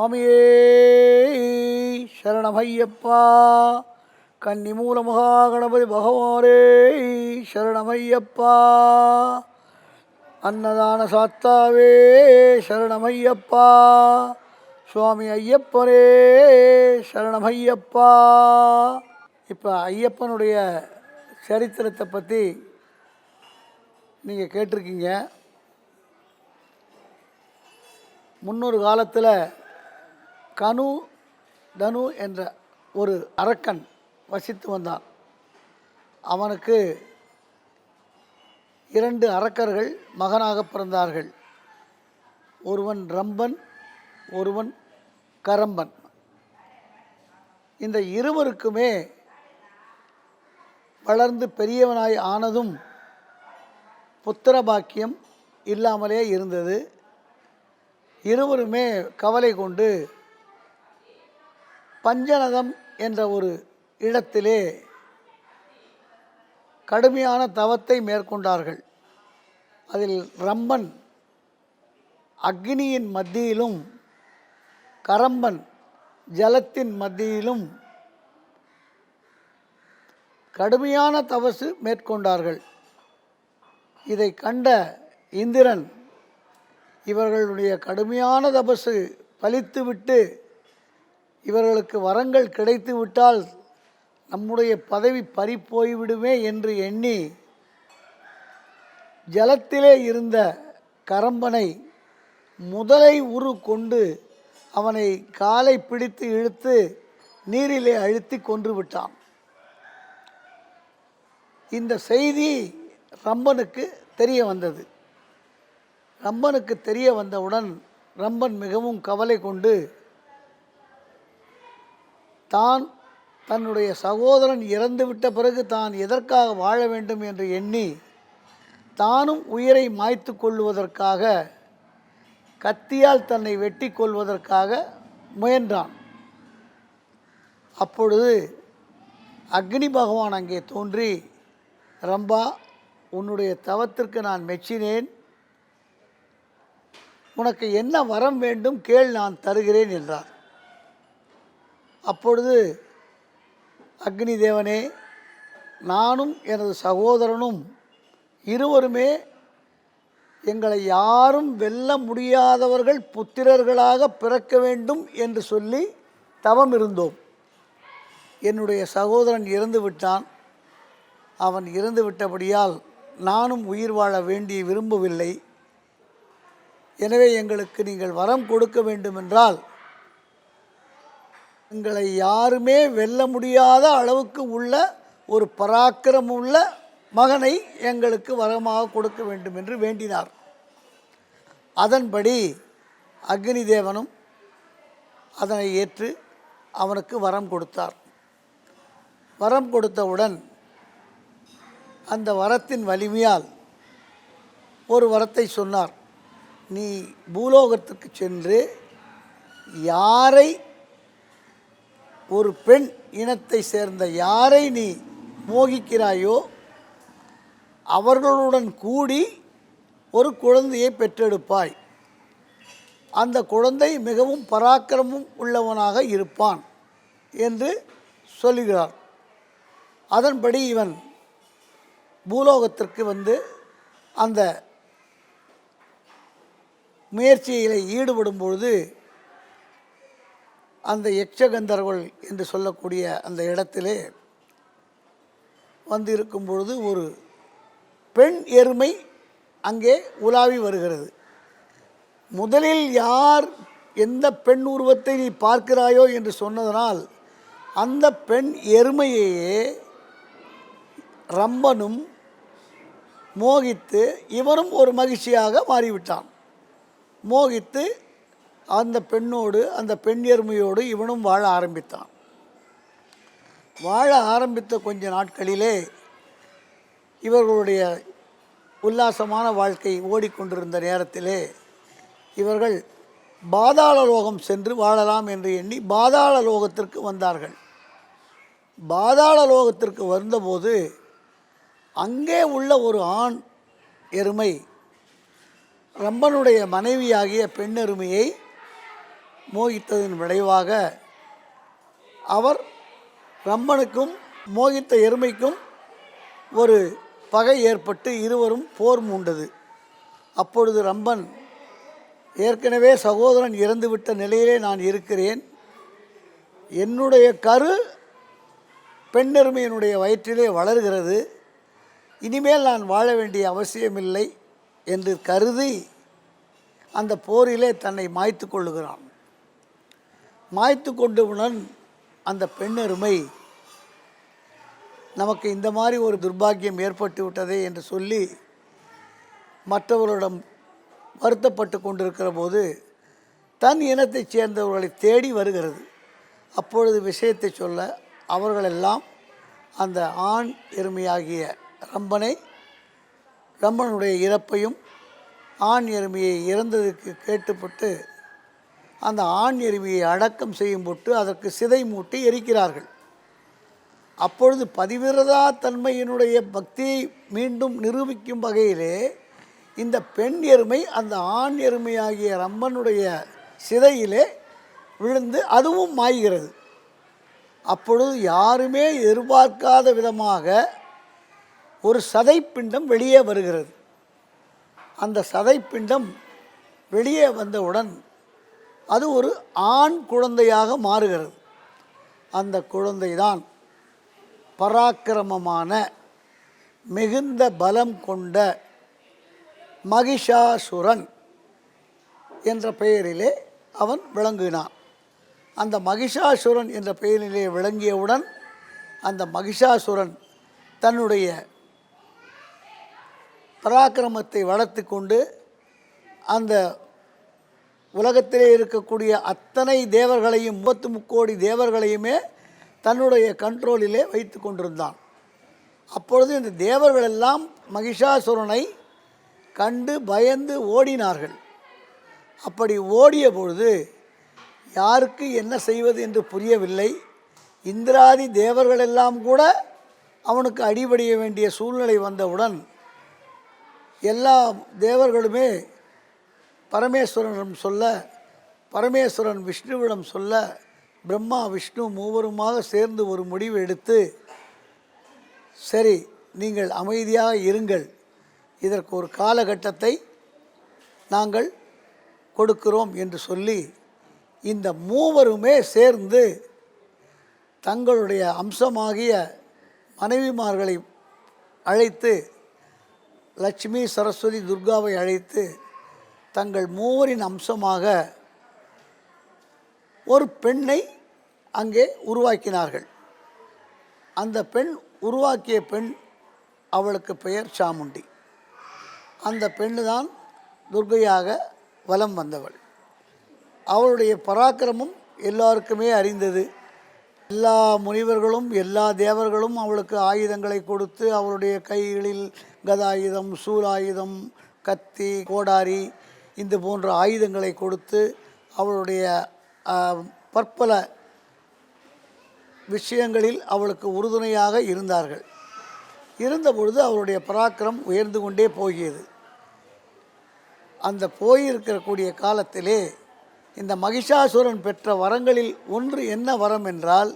சுவாமியே சரணமையப்பா. கன்னிமூல மகாகணபதி பகவானே சரணமையப்பா. அன்னதான சாத்தாவே சரணமையப்பா. சுவாமி ஐயப்பனே சரணமையப்பா. இப்போ ஐயப்பனுடைய சரித்திரத்தை பற்றி நீங்கள் கேட்டிருக்கீங்க. முன்னொரு காலத்தில் கனு தனு என்ற ஒரு அரக்கன் வசித்து வந்தான். அவனுக்கு இரண்டு அரக்கர்கள் மகனாக பிறந்தார்கள். ஒருவன் ரம்பன் ஒருவன் கரம்பன். இந்த இருவருக்குமே வளர்ந்து பெரியவனாய் ஆனதும் புத்திர பாக்கியம் இல்லாமலே இருந்தது. இருவருமே கவலை கொண்டு பஞ்சநதம் என்ற ஒரு இடத்திலே கடுமையான தவத்தை மேற்கொண்டார்கள். அதில் ரம்பன் அக்னியின் மத்தியிலும் கரம்பன் ஜலத்தின் மத்தியிலும் கடுமையான தவசு மேற்கொண்டார்கள். இதை கண்ட இந்திரன் இவர்களுடைய கடுமையான தபசு பலித்துவிட்டு இவர்களுக்கு வரங்கள் கிடைத்து விட்டால் நம்முடைய பதவி பறிப்போய்விடுமே என்று எண்ணி ஜலத்திலே இருந்த கரம்பனை முதலை உரு கொண்டு அவனை காலை பிடித்து இழுத்து நீரிலே அழுத்தி கொன்று விட்டான். இந்த செய்தி ரம்பனுக்கு தெரிய வந்தது. ரம்பனுக்கு தெரிய வந்தவுடன் ரம்பன் மிகவும் கவலை கொண்டு தான் தன்னுடைய சகோதரன் இறந்துவிட்ட பிறகு தான் எதற்காக வாழ வேண்டும் என்று எண்ணி தானும் உயிரை மாய்த்து கொள்வதற்காக கத்தியால் தன்னை வெட்டி கொள்வதற்காக முயன்றான். அப்பொழுது அக்னி பகவான் அங்கே தோன்றி ரம்பா உன்னுடைய தவத்திற்கு நான் மெச்சினேன். உனக்கு என்ன வரம் வேண்டும் கேள் நான் தருகிறேன் என்றார். அப்பொழுது அக்னி தேவனே நானும் எனது சகோதரனும் இருவருமே எங்களை யாரும் வெல்ல முடியாதவர்கள் புத்திரர்களாக பிறக்க வேண்டும் என்று சொல்லி தவம் இருந்தோம். என்னுடைய சகோதரன் இறந்து விட்டான். அவன் இறந்து விட்டபடியால் நானும் உயிர் வாழ வேண்டி விரும்பவில்லை. எனவே எங்களுக்கு நீங்கள் வரம் கொடுக்க வேண்டுமென்றால் எங்களை யாருமே வெல்ல முடியாத அளவுக்கு உள்ள ஒரு பராக்கிரமம் உள்ள மகனை எங்களுக்கு வரமாக கொடுக்க வேண்டும் என்று வேண்டினார். அதன்படி அக்னி தேவனும் அதனை ஏற்று அவனுக்கு வரம் கொடுத்தார். வரம் கொடுத்தவுடன் அந்த வரத்தின் வலிமையால் ஒரு வரத்தை சொன்னார். நீ பூலோகத்துக்கு சென்று யாரை ஒரு பெண் இனத்தை சேர்ந்த யாரை நீ மோகிக்கிறாயோ அவர்களுடன் கூடி ஒரு குழந்தையை பெற்றெடுப்பாய். அந்த குழந்தை மிகவும் பராக்கிரமம் உள்ளவனாக இருப்பான் என்று சொல்லுகிறார் அதன்படி இவன் பூலோகத்திற்கு வந்து அந்த முயற்சியில் ஈடுபடும் பொழுது அந்த யக்ஷகந்தர்கள் என்று சொல்லக்கூடிய அந்த இடத்திலே வந்து இருக்கும் பொழுது ஒரு பெண் எருமை அங்கே உலாவி வருகிறது. முதலில் யார் எந்த பெண் உருவத்தை நீ பார்க்கிறாயோ என்று சொன்னதனால் அந்த பெண் எருமையையே ரம்பனும் மோகித்து இவனும் ஒரு மகிழ்ச்சியாக மாறிவிட்டான். மோகித்து அந்த பெண்ணோடு அந்த பெண் எருமையோடு இவனும் வாழ ஆரம்பித்தான். வாழ ஆரம்பித்த கொஞ்ச நாட்களிலே இவர்களுடைய உல்லாசமான வாழ்க்கை ஓடிக்கொண்டிருந்த நேரத்திலே இவர்கள் பாதாள லோகம் சென்று வாழலாம் என்று எண்ணி பாதாள லோகத்திற்கு வந்தார்கள். பாதாள லோகத்திற்கு வந்தபோது அங்கே உள்ள ஒரு ஆண் எருமை ரம்பனுடைய மனைவியாகிய பெண்ணெருமையை மோகித்ததன் விளைவாக அவர் ரம்மனுக்கும் மோகித்த எருமைக்கும் ஒரு பகை ஏற்பட்டு இருவரும் போர் மூண்டது. அப்பொழுது ரம்பன் ஏற்கனவே சகோதரன் இறந்துவிட்ட நிலையிலே நான் இருக்கிறேன். என்னுடைய கரு பெண்ணெருமையினுடைய வயிற்றிலே வளர்கிறது. இனிமேல் நான் வாழ வேண்டிய அவசியமில்லை என்று கருதி அந்த போரிலே தன்னை மாய்த்து கொள்ளுகிறான். மாய்த்து கொண்டவுடன் அந்த பெண்ணெருமை. நமக்கு இந்த மாதிரி ஒரு துர்பாக்கியம் ஏற்பட்டு விட்டதே என்று சொல்லி மற்றவர்களிடம் வருத்தப்பட்டு கொண்டிருக்கிற போது தன் இனத்தைச் சேர்ந்தவர்களை தேடி வருகிறது. அப்பொழுது விஷயத்தை சொல்ல அவர்களெல்லாம் அந்த ஆண் எருமையாகிய ரம்பனை ரம்பனுடைய இறப்பையும் ஆண் எருமையை இறந்ததுக்கு கேட்டுப்பட்டு அந்த ஆண் எருமையை அடக்கம் செய்யும் பொட்டு அதற்கு சிதை மூட்டி எரிக்கிறார்கள். அப்பொழுது பதிவிரதா தன்மையினுடைய பக்தியை மீண்டும் நிரூபிக்கும் வகையிலே இந்த பெண் எருமை அந்த ஆண் எருமையாகிய ரம்மனுடைய சிதையிலே விழுந்து அதுவும் மாய்கிறது. அப்பொழுது யாருமே எதிர்பார்க்காத விதமாக ஒரு சதைப்பிண்டம் வெளியே வருகிறது. அந்த சதைப்பிண்டம் வெளியே வந்தவுடன் அது ஒரு ஆண் குழந்தையாக மாறுகிறது. அந்த குழந்தைதான் பராக்கிரமமான மிகுந்த பலம் கொண்ட மகிஷாசுரன் என்ற பெயரிலே அவன் விளங்கினான். அந்த மகிஷாசுரன் என்ற பெயரிலே விளங்கியவுடன் அந்த மகிஷாசுரன் தன்னுடைய பராக்கிரமத்தை வளர்த்து கொண்டு அந்த உலகத்திலே இருக்கக்கூடிய அத்தனை தேவர்களையும் முப்பத்து முக்கோடி தேவர்களையுமே தன்னுடைய கண்ட்ரோலிலே வைத்து கொண்டிருந்தான். அப்பொழுது இந்த தேவர்கள் எல்லாம் மகிஷாசுரனை கண்டு பயந்து ஓடினார்கள். அப்படி ஓடிய பொழுது யாருக்கு என்ன செய்வது என்று புரியவில்லை. இந்திராதி தேவர்களெல்லாம் கூட அவனுக்கு அடிபடிய வேண்டிய சூழ்நிலை வந்தவுடன் எல்லா தேவர்களுமே பரமேஸ்வரனிடம் சொல்ல பரமேஸ்வரன் விஷ்ணுவிடம் சொல்ல பிரம்மா விஷ்ணு மூவருமாக சேர்ந்து ஒரு முடிவு எடுத்து சரி நீங்கள் அமைதியாக இருங்கள். இதற்கு ஒரு காலகட்டத்தை நாங்கள் கொடுக்கிறோம் என்று சொல்லி இந்த மூவருமே சேர்ந்து தங்களுடைய அம்சமாகிய மனைவிமார்களை அழைத்து லட்சுமி சரஸ்வதி துர்காவை அழைத்து தங்கள் மூவரின் அம்சமாக ஒரு பெண்ணை அங்கே உருவாக்கினார்கள். அந்த பெண் உருவாக்கிய பெண் அவளுக்கு பெயர் சாமுண்டி. அந்த பெண்ணு தான் துர்கையாக வலம் வந்தவள். அவளுடைய பராக்கிரமம் எல்லாருக்குமே அறிந்தது. எல்லா முனிவர்களும் எல்லா தேவர்களும் அவளுக்கு ஆயுதங்களை கொடுத்து அவளுடைய கைகளில் கதாயுதம் சூலாயுதம் கத்தி கோடாரி இந்த போன்ற ஆயுதங்களை கொடுத்து அவளுடைய பற்பல விஷயங்களில் அவளுக்கு உறுதுணையாக இருந்தார்கள். இருந்தபொழுது அவளுடைய பராக்கிரம் உயர்ந்து கொண்டே போகியது. அந்த போயிருக்கக்கூடிய காலத்திலே இந்த மகிஷாசுரன் பெற்ற வரங்களில் ஒன்று என்ன வரம் என்றால்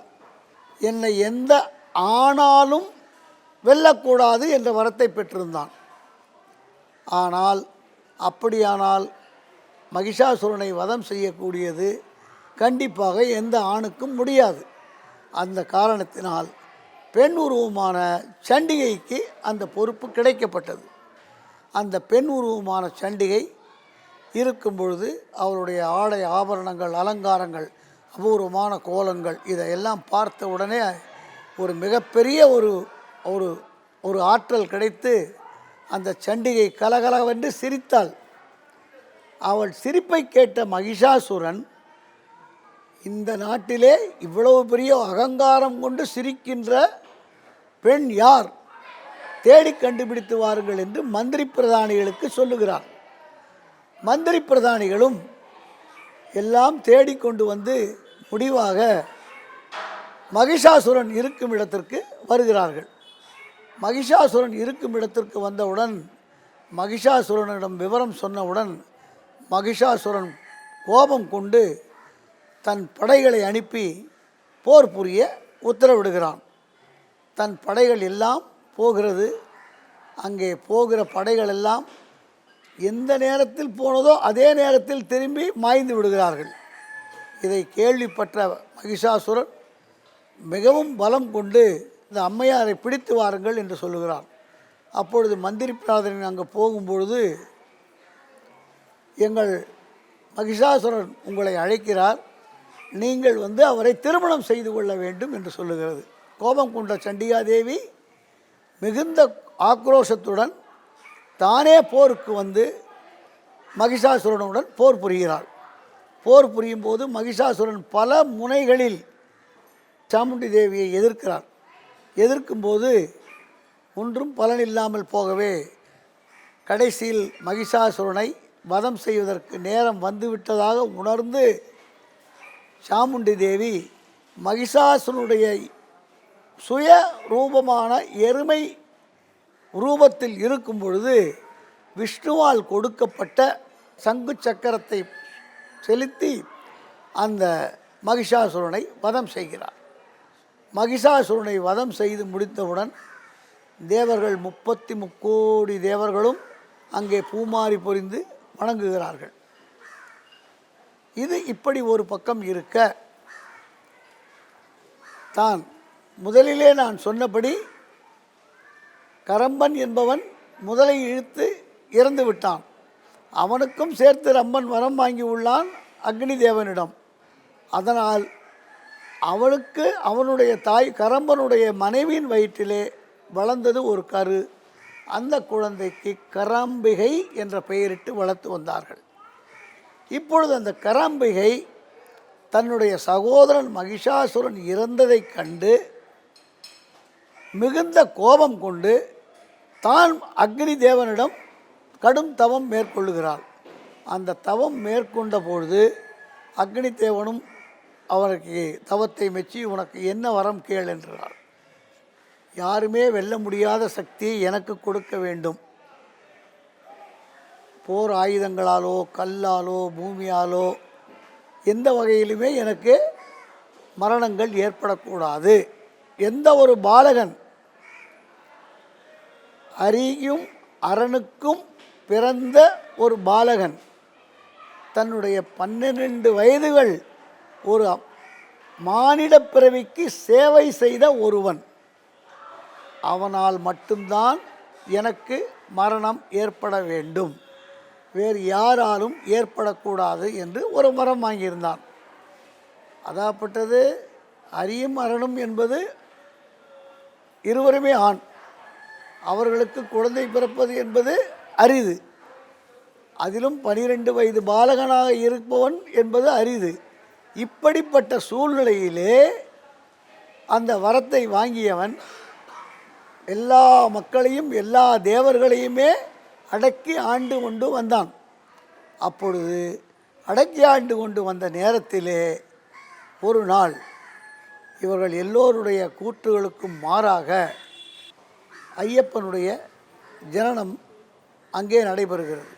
என்னை எந்த ஆணாலும் வெல்லக்கூடாது என்ற வரத்தை பெற்றிருந்தான். ஆனால் அப்படியானால் மகிஷாசுரனை வதம் செய்யக்கூடியது கண்டிப்பாக எந்த ஆணுக்கும் முடியாது. அந்த காரணத்தினால் பெண் உருவமான சண்டிகைக்கு அந்த பொறுப்பு கிடைக்கப்பட்டது. அந்த பெண் உருவமான சண்டிகை இருக்கும் பொழுது அவருடைய ஆடை ஆபரணங்கள் அலங்காரங்கள் அபூர்வமான கோலங்கள் இதையெல்லாம் பார்த்த உடனே ஒரு மிகப்பெரிய ஒரு ஒரு ஒரு ஆற்றல் கிடைத்து அந்த சண்டிகை கலகலவென்று சிரித்தாள். அவள் சிரிப்பை கேட்ட மகிஷாசுரன் இந்த நாட்டிலே இவ்வளவு பெரிய அகங்காரம் கொண்டு சிரிக்கின்ற பெண் யார்? தேடி கண்டுபிடித்து வாருங்கள் என்று மந்திரி பிரதானிகளுக்கு சொல்லுகிறார் மந்திரி பிரதானிகளும் எல்லாம் தேடிக்கொண்டு வந்து முடிவாக மகிஷாசுரன் இருக்கும் இடத்திற்கு வருகிறார்கள். மகிஷாசுரன் இருக்கும் இடத்திற்கு வந்தவுடன் மகிஷாசுரனிடம் விவரம் சொன்னவுடன் மகிஷாசுரன் கோபம் கொண்டு தன் படைகளை அனுப்பி போர் புரிய உத்தரவிடுகிறான். தன் படைகள் எல்லாம் போகிறது. அங்கே போகிற படைகள் எல்லாம் எந்த நேரத்தில் போனதோ அதே நேரத்தில் திரும்பி மாய்ந்து விடுகிறார்கள். இதை கேள்விப்பட்ட மகிஷாசுரன் மிகவும் பலம் கொண்டு இந்த அம்மையாரை பிடித்து வாருங்கள் என்று சொல்லுகிறார். அப்பொழுது மந்திரிப்பிராதரன் அங்கே போகும்பொழுது எங்கள் மகிஷாசுரன் உங்களை அழைக்கிறார். நீங்கள் வந்து அவரை திருமணம் செய்து கொள்ள வேண்டும் என்று சொல்லுகிறது. கோபம் கொண்ட சண்டிகாதேவி மிகுந்த ஆக்ரோஷத்துடன் தானே போருக்கு வந்து மகிஷாசுரனுடன் போர் புரிகிறாள். போர் புரியும் போது மகிஷாசுரன் பல முனைகளில் சாமுண்டி தேவியை எதிர்க்கிறார் எதிர்க்கும்போது ஒன்றும் பலன் இல்லாமல் போகவே கடைசியில் மகிஷாசுரனை வதம் செய்வதற்கு நேரம் வந்துவிட்டதாக உணர்ந்து சாமுண்டி தேவி மகிஷாசுரனுடைய சுய ரூபமான எருமை ரூபத்தில் இருக்கும் பொழுது விஷ்ணுவால் கொடுக்கப்பட்ட சங்கு சக்கரத்தை செலுத்தி அந்த மகிஷாசுரனை வதம் செய்கிறார். மகிஷாசுரனை வதம் செய்து முடித்தவுடன் தேவர்கள் முப்பத்தி முக்கோடி தேவர்களும் அங்கே பூமாரி பொரிந்து வணங்குகிறார்கள். இது இப்படி ஒரு பக்கம் இருக்க தான் முதலிலே நான் சொன்னபடி கரம்பன் என்பவன் முதலை இழுத்து இறந்து விட்டான். அவனுக்கும் சேர்த்து ரம்மன் வரம் வாங்கி உள்ளான் அக்னி தேவனிடம். அதனால் அவளுக்கு அவனுடைய தாய் கரம்பனுடைய மனைவியின் வயிற்றிலே வளர்ந்தது ஒரு கரு. அந்த குழந்தைக்கு கராம்பிகை என்ற பெயரிட்டு வளர்த்து வந்தார்கள். இப்பொழுது அந்த கராம்பிகை தன்னுடைய சகோதரன் மகிஷாசுரன் இறந்ததைக் கண்டு மிகுந்த கோபம் கொண்டு தான் அக்னி தேவனிடம் கடும் தவம் மேற்கொள்ளுகிறாள். அந்த தவம் மேற்கொண்ட பொழுது அக்னி தேவனும் அவருக்கு தவத்தை மெச்சி உனக்கு என்ன வரம் கேள் என்றார் யாருமே வெல்ல முடியாத சக்தி எனக்கு கொடுக்க வேண்டும். போர் ஆயுதங்களாலோ கல்லாலோ பூமியாலோ எந்த வகையிலுமே எனக்கு மரணங்கள் ஏற்படக்கூடாது. எந்த ஒரு பாலகன் அரியும் அரணுக்கும் பிறந்த ஒரு பாலகன் தன்னுடைய பன்னிரண்டு வயதுகள் ஒரு மானிட பிறவிக்கு சேவை செய்த ஒருவன். அவனால் மட்டும்தான் எனக்கு மரணம் ஏற்பட வேண்டும். வேறு யாராலும் ஏற்படக்கூடாது என்று ஒரு மரம் வாங்கியிருந்தான். அதாப்பட்டது அரியும் அரணும் என்பது இருவருமே ஆண். அவர்களுக்கு குழந்தை பிறப்பது என்பது அரிது. அதிலும் பனிரெண்டு வயது பாலகனாக இருப்பவன் என்பது அரிது. இப்படிப்பட்ட சூழ்நிலையிலே அந்த வரத்தை வாங்கியவன் எல்லா மக்களையும் எல்லா தேவர்களையுமே அடக்கி ஆண்டு கொண்டு வந்தான். அப்பொழுது அடக்கி ஆண்டு கொண்டு வந்த நேரத்திலே ஒரு நாள் இவர்கள் எல்லோருடைய கூற்றுகளுக்கும் மாறாக ஐயப்பனுடைய ஜனனம் அங்கே நடைபெறுகிறது.